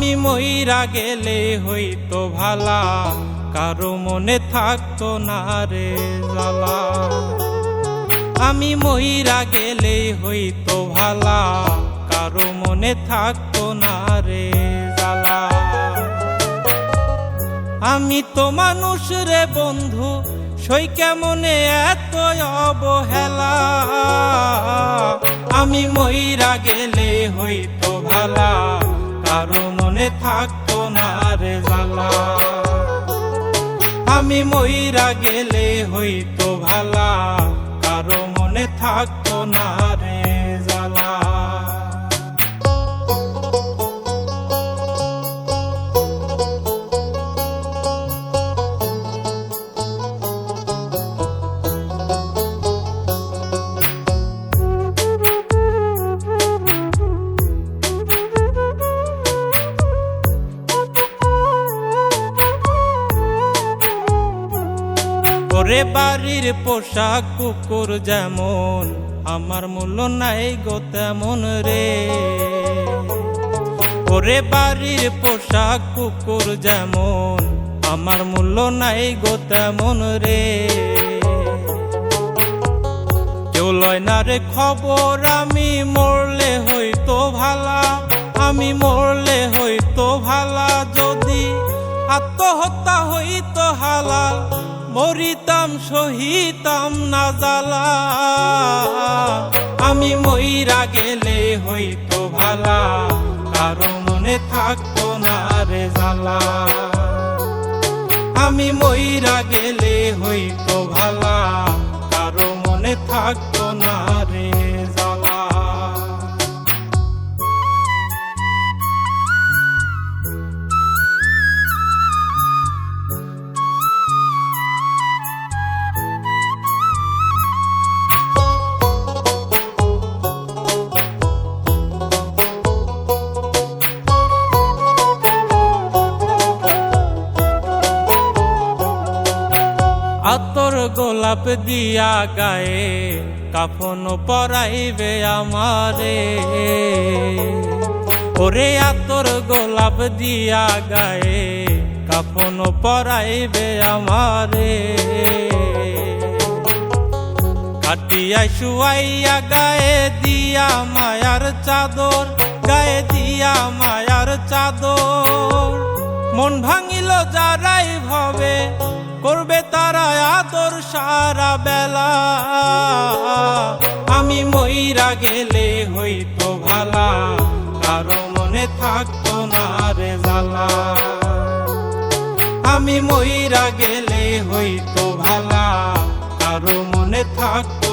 মইরা গেলে হইতো ভালা, কারও মনে থাকতো না রে জ্বালা। আমি মইরা গেলে হইতো ভালা, কারও মনে থাকতো না রে জ্বালা। আমি তো মানুষ রে বন্ধু, সই কেমনে এত অবহেলা? আমি মইরা গেলে হইতো ভালা, কারও মনে থাকতো না রে জালা আমি মইরা গেলে হইতো ভালা কারও মনে থাকতো না ওরে বাড়ির পোশাক কুকুর যেমন, আমার মূল্য নাই গো তেমন রে। ওরে বাড়ির পোশাক কুকুর যেমন, আমার মূল্য নাই গো তেমন রে। কেউ লয় না রে খবর, আমি মরলে হইতো ভালা, আমি মরলে হইতো ভালা, যদি আত্মহত্যা হইতো হালাল মরিতাম সহিতাম না জালা আমি মইরা গেলে হইতো ভালা, কারও মনে থাকতো না রে জালা আমি মইরা গেলে হইতো ভালা, কারও মনে থাকতো না গোলাপ দিয়া গায়ে, কাফন পরাইবে আমারে। ওরে আতর গোলাপ দিয়া গায়ে, কাফন পরাইবে আমারে। কাটিয়া শুয়াইয়া গায়ে দিয়া মায়ার চাদর, গায়ে দিয়া মায়ার চাদর। মন ভাঙিল যারাই ভাবে, করবে তারা সারা বেলা। আমি মইরা গেলে হইতো ভালা, কারও মনে থাকতো না রে জালা আমি মইরা গেলে হইতো ভালা, কারও মনে থাকতো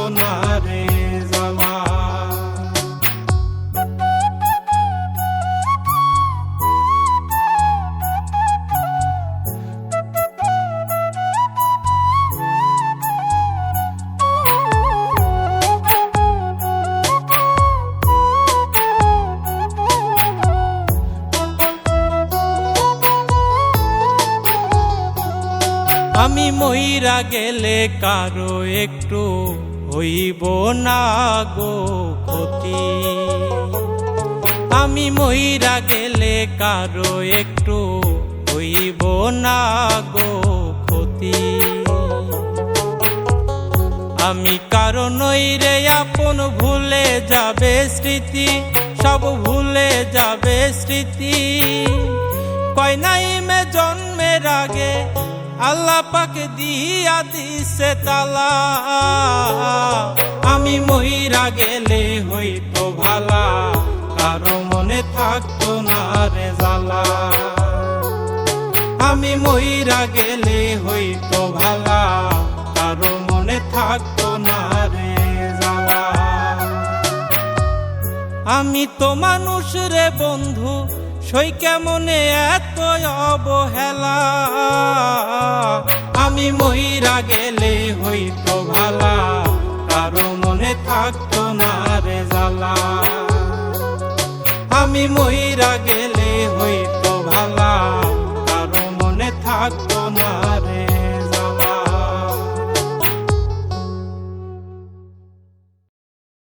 আমি মইরা গেলে কারও একটু হইব না গো ক্ষতি। আমি মইরা গেলে কারও একটু হইব না গো ক্ষতি। আমি কারণ রে, আপন ভুলে যাবে স্মৃতি, সব ভুলে যাবে স্মৃতি। কয় নাই মে জন্মের আগে আল্লাহ পাকে দিয়া দিছে তালা। আমি মইরা গেলে হইতো ভালা, কারও মনে থাকতো না রে জালা আমি মইরা গেলে হইতো ভালা, কারও মনে থাকতো না রে জালা আমি তো মানুষ রে বন্ধু সই কেমনে এত অবহেলা। আমি মহিরা গেলে হইতো ভালা, কারও মনে থাকতো না রে জালা আমি মহিরা গেলে হইতো